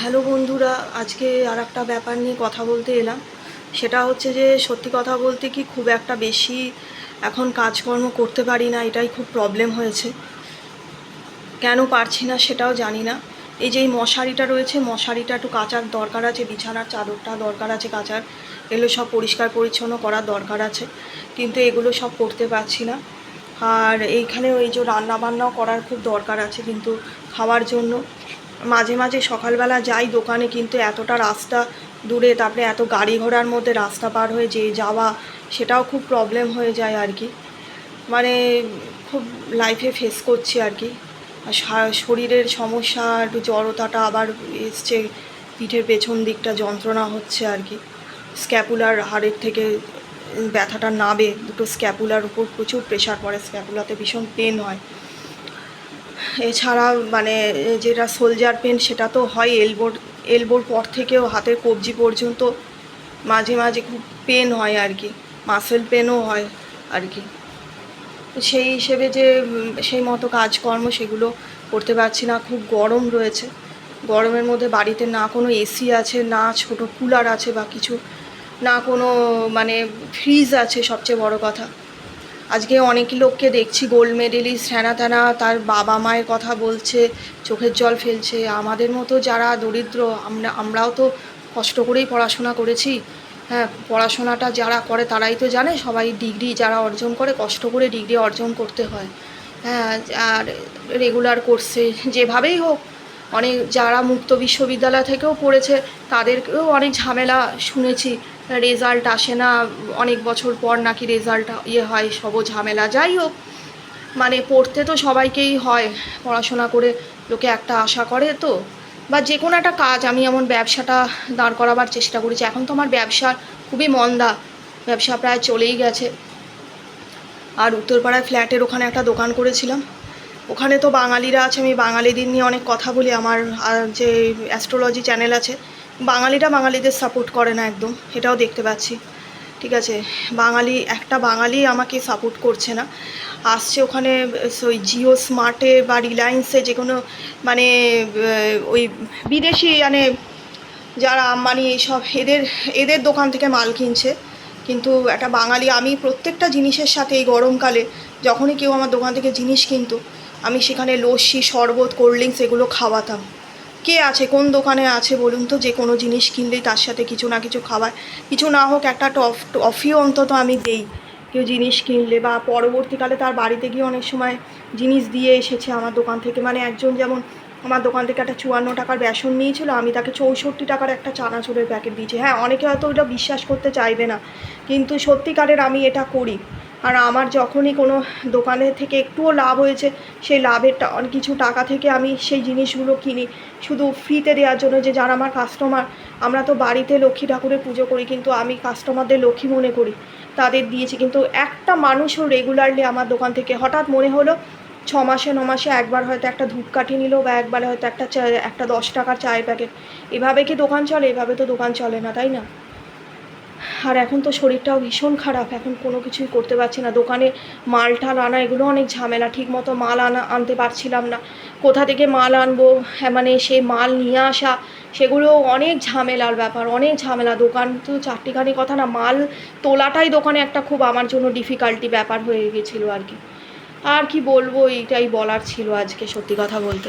Hello বন্ধুরা, আজকে আর একটা ব্যাপার নিয়ে কথা বলতে এলাম। সেটা হচ্ছে যে, সত্যি কথা বলতে কি খুব একটা বেশি এখন কাজকর্ম করতে পারি না, এটাই খুব প্রবলেম হয়েছে। কেন পারছি না সেটাও জানি না। এই যে এই মশারিটা রয়েছে, মশারিটা একটু কাচার দরকার আছে, বিছানার চাদরটা দরকার আছে কাচার, এগুলো সব পরিষ্কার পরিচ্ছন্ন করার দরকার আছে, কিন্তু এগুলো সব করতে পারছি না। আর এইখানে ওই যে রান্না বান্নাও করার খুব দরকার আছে, কিন্তু খাওয়ার জন্য মাঝে মাঝে সকালবেলা যাই দোকানে, কিন্তু এতটা রাস্তা দূরে, তারপরে এত গাড়ি ঘোড়ার মধ্যে রাস্তা পার হয়ে যে যাওয়া, সেটাও খুব প্রবলেম হয়ে যায় আর কি। মানে খুব লাইফে ফেস করছি আর কি। আর শরীরের সমস্যা, একটু জড়তাটা আবার এসছে, পিঠের পেছন দিকটা যন্ত্রণা হচ্ছে আর কি। স্ক্যাপুলার হাড়ের থেকে ব্যথাটা নাবে দুটো স্ক্যাপুলার উপর প্রচুর প্রেশার পড়ে স্ক্যাপুলাতে ভীষণ পেন হয়। এছাড়া মানে যেটা সোলজার পেন সেটা তো হয় এলবোর এলবোর পর থেকেও হাতের কবজি পর্যন্ত মাঝে মাঝে খুব পেন হয় আর কি মাসেল পেনও হয় আর কি। সেই হিসেবে যে সেই মতো কাজকর্ম সেগুলো করতে পারছি না, খুব গরম রয়েছে। গরমের মধ্যে বাড়িতে না কোনো এসি আছে, না ছোট কুলার আছে বা কিছু, না কোনো মানে ফ্রিজ আছে সবচেয়ে বড় কথা। আজকে অনেক লোককে দেখছি, গোল্ড মেডেলিস্ট, হ্যানা ত্যানা, তার বাবা মায়ের কথা বলছে, চোখের জল ফেলছে। আমাদের মতো যারা দরিদ্র, আমরা, আমরাও তো কষ্ট করেই পড়াশোনা করেছি। হ্যাঁ পড়াশোনাটা যারা করে তারাই তো জানে, সবাই ডিগ্রি যারা অর্জন করে, কষ্ট করে ডিগ্রি অর্জন করতে হয়। হ্যাঁ আর রেগুলার কোর্সে যেভাবেই হোক, অনেক যারা মুক্ত বিশ্ববিদ্যালয় থেকেও পড়েছে, তাদেরকেও অনেক ঝামেলা শুনেছি। রেজাল্ট আসে না, অনেক বছর পর নাকি রেজাল্ট ইয়ে হয়, সব ঝামেলা। যাই হোক মানে পড়তে তো সবাইকেই হয়, পড়াশোনা করে লোকে একটা আশা করে তো। বা যে কোনো একটা কাজ, আমি এমন ব্যবসাটা দাঁড় করাবার চেষ্টা করেছি। এখন তো আমার ব্যবসা খুবই মন্দা, ব্যবসা প্রায় চলেই গেছে। আর উত্তরপাড়ায় ফ্ল্যাটের ওখানে একটা দোকান করেছিলাম। ওখানে তো বাঙালিরা আছে, আমি বাঙালিদের নিয়ে অনেক কথা বলি, আমার যে অ্যাস্ট্রোলজি চ্যানেল আছে বাঙালিরা বাঙালিদের সাপোর্ট করে না একদম, এটাও দেখতে পাচ্ছি, ঠিক আছে? বাঙালি, একটা বাঙালি আমাকে সাপোর্ট করছে না, আসছে ওখানে, ওই জিও স্মার্টে বা রিলায়েন্সে যে কোনো মানে ওই বিদেশি মানে যারা আম্বানি এইসব এদের এদের দোকান থেকে মাল কিনছে, কিন্তু একটা বাঙালি, আমি প্রত্যেকটা জিনিসের সাথে এই গরমকালে, যখনই কেউ আমার দোকান থেকে জিনিস কিনতো আমি সেখানে লস্যি, শরবত, কোল্ড ড্রিঙ্কস এগুলো খাওয়াতাম। কে আছে, কোন দোকানে আছে বলুন তো? যে কোনো জিনিস কিনলেই তার সাথে কিছু না কিছু খাবার। কিছু না হোক একটা টফ, টফিও অন্তত আমি দেই। কেউ জিনিস কিনলে বা পরবর্তীকালে তার বাড়িতে গিয়ে অনেক সময় জিনিস দিয়ে এসেছে আমার দোকান থেকে। মানে একজন যেমন আমার দোকান থেকে একটা চুয়ান্ন টাকার বেসন নিয়েছিল, আমি তাকে চৌষট্টি টাকার একটা চানাচুরের প্যাকেট দিয়েছি। হ্যাঁ অনেকে হয়তো ওটা বিশ্বাস করতে চাইবে না। কিন্তু সত্যিকারের আমি এটা করি। আর আমার যখনই কোনো দোকানে থেকে একটুও লাভ হয়েছে, সেই লাভের অনেক কিছু টাকা থেকে আমি সেই জিনিসগুলো কিনি। শুধু ফ্রিতে দেওয়ার জন্য যে যারা আমার কাস্টমার আমরা তো বাড়িতে লক্ষ্মী ঠাকুরের পুজো করি, কিন্তু আমি কাস্টমারদের লক্ষ্মী মনে করি। তাদের দিয়েছি, কিন্তু একটা মানুষও রেগুলারলি আমার দোকান থেকে, হঠাৎ মনে হলো ছ মাসে, ন মাসে একবার হয়তো একটা ধূপকাঠি নিল বা একবার হয়তো একটা একটা দশ টাকার চায়ের প্যাকেট এভাবে কি দোকান চলে? এভাবে তো দোকান চলে না, তাই না? আর এখন তো শরীরটাও ভীষণ খারাপ, এখন কোনো কিছুই করতে পারছি না। দোকানে মাল টাল আনা, এগুলো অনেক ঝামেলা ঠিক মতো মাল আনা, আনতে পারছিলাম না। কোথা থেকে মাল আনব? হ্যাঁ মানে সেই মাল নিয়ে আসা সেগুলো অনেক ঝামেলার ব্যাপার, অনেক ঝামেলা। দোকান তো চারটিখানি কথা না, মাল তোলাটাই দোকানে একটা খুব আমার জন্য ডিফিকাল্টি ব্যাপার হয়ে গেছিল আর কি। আর কি বলব, এইটাই বলার ছিল আজকে সত্যি কথা বলতে।